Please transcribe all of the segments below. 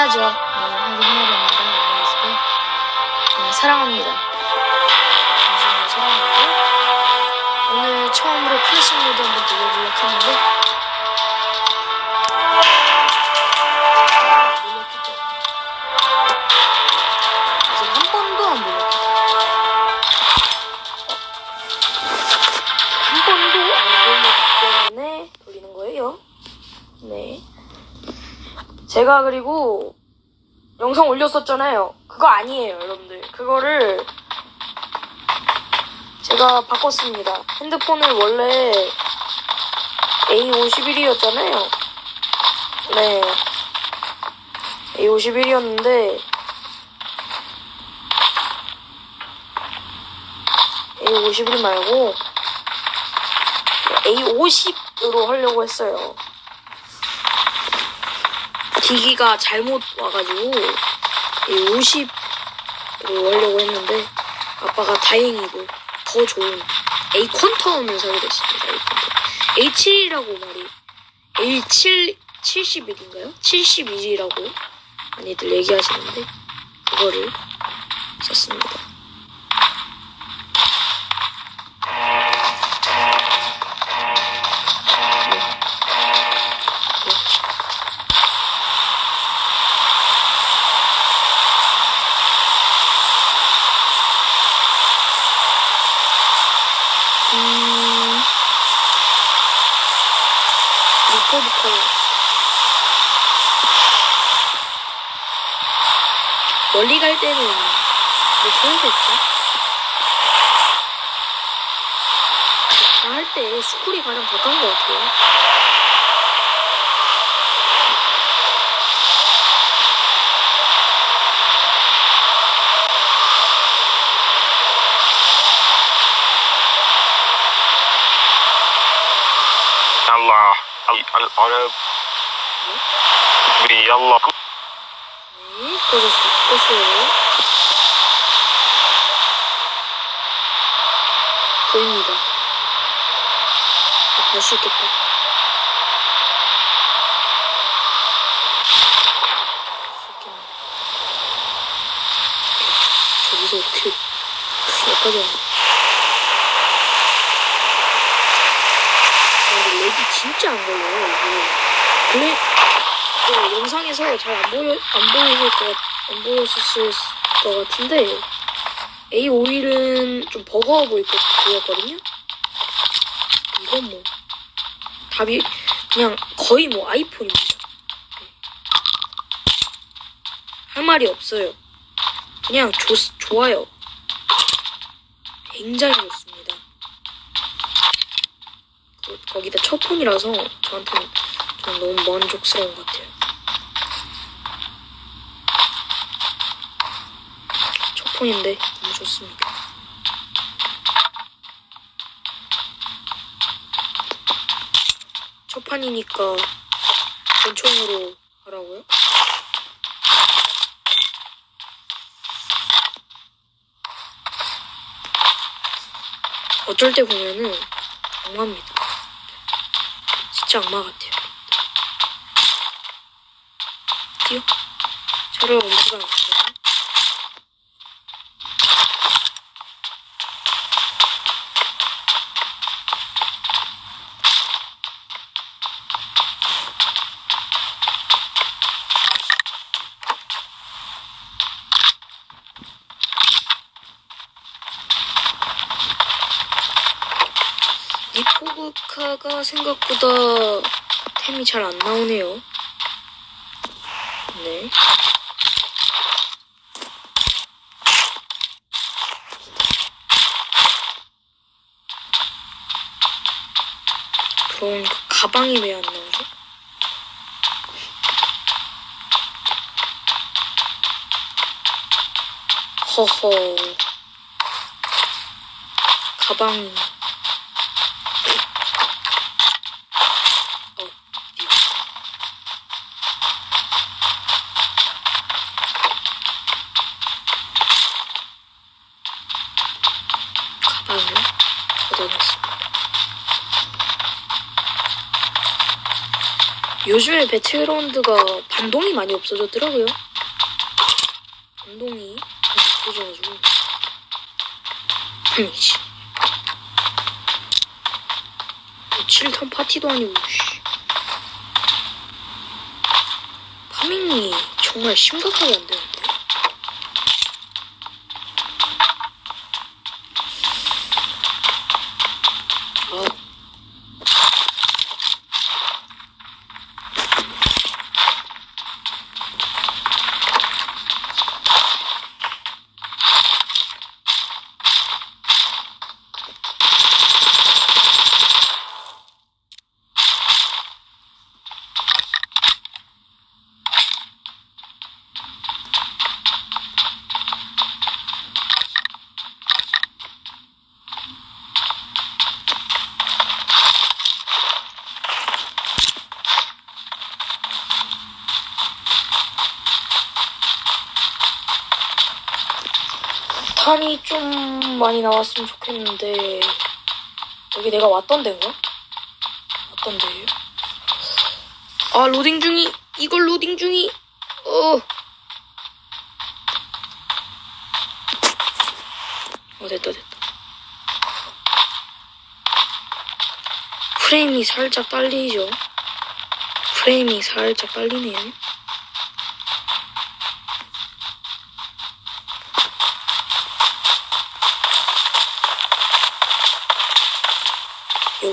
해야죠. 네, 하긴 해야 됩니다. 안녕하세요. 네, 사랑합니다. 당신을 사랑하고 오늘 처음으로 클래식 모드 한번 돌려보려고 하는데 제가 그리고 영상 올렸었잖아요. 그거 아니에요, 여러분들. 그거를 제가 바꿨습니다. 핸드폰을 원래 A51이었잖아요. 네. A51이었는데 A51 말고 A50으로 하려고 했어요. 기기가 잘못 와가지고 50으로 하려고 했는데 아빠가 다행히도 더 좋은 A 퀀텀을 사게 됐습니다. A 퀀텀. A7이라고 말이 A7 71인가요? 71이라고 많이들 얘기하시는데 그거를 썼습니다. 리퍼부터 멀리 갈 때는 뭐 해야겠죠? 다할때 스쿨이 가장 가까운 것 같아요. يلا ال- العرب يلا 네, 꺼졌어, 껐어요. 보입니다. 아, 갈 수 있겠다. 있겠네. 저기서 어떻게, 여기까지 왔네. 진짜 안 걸려요, 이게. 원래, 그 영상에서 잘 안 보여 안 보이실 것 같- 안 보였을 것 같은데 A51은 좀 버거워 것 보였거든요. 이건 뭐 답이 그냥 거의 뭐 아이폰입니다. 네. 할 말이 없어요. 그냥 좋, 좋아요. 굉장히 좋습니다. 거- 거기다 첫 폰이라서 저한테는 좀 너무 만족스러운 것 같아요. 첫 폰인데 너무 좋습니다. 첫 판이니까 권총으로 하라고요? 어쩔 때 보면은 악마입니다. 진짜 악마 같아요. 뛰어. 차를 옮기가 않았어요. 리포그카가 생각보다 템이 잘 안 나오네요. 네. 그럼 그 가방이 왜 안 나오죠? 허허. 가방 가방을 걷어냈습니다. 요즘에 배틀그라운드가 반동이 많이 없어졌더라고요. 반동이 많이 없어져가지고. 아니지. 7탄 파티도 아니고, 씨. 파밍이 정말 심각하게 안 되는데. 아, 탄이 좀 많이 나왔으면 좋겠는데 여기 내가 왔던 데인가? 왔던 데예요? 아 로딩 중이 이걸 로딩 중이 어. 어 됐다 됐다 프레임이 살짝 딸리죠 프레임이 살짝 딸리네요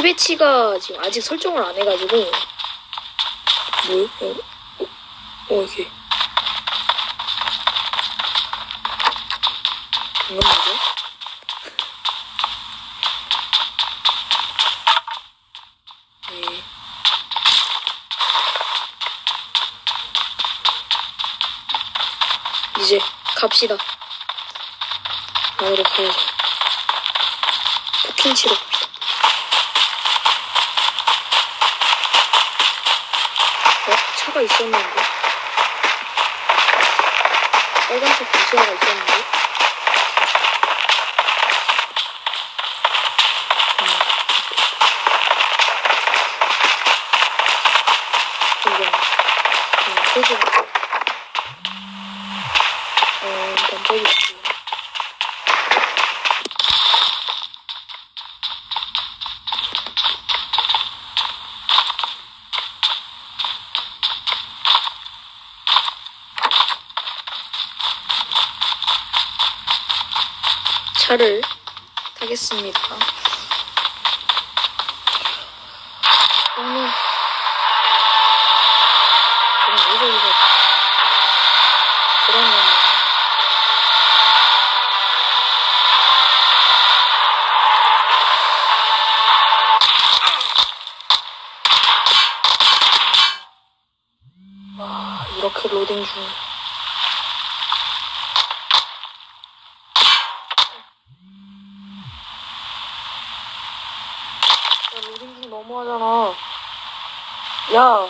키배치가 지금 아직 설정을 안 해가지고 뭐요? 어, 어, 어 이게 이건 뭐죠? 네. 이제 갑시다. 안으로 가야죠. 포킹 치러 있었는데? 빨간색 도시화가 있었는데? 차를 타겠습니다. 오늘 그럼 이거 그런 건 와 이렇게 로딩 중 야, 로딩 중 너무하잖아. 야.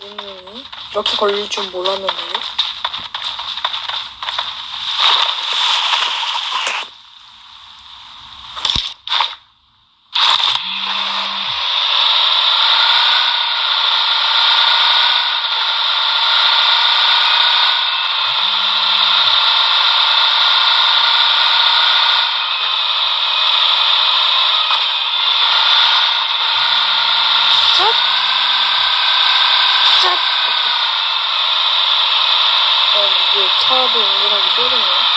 음, 이렇게 걸릴 줄 몰랐는데. 짝! 이게 차도 운전하기 싫으네.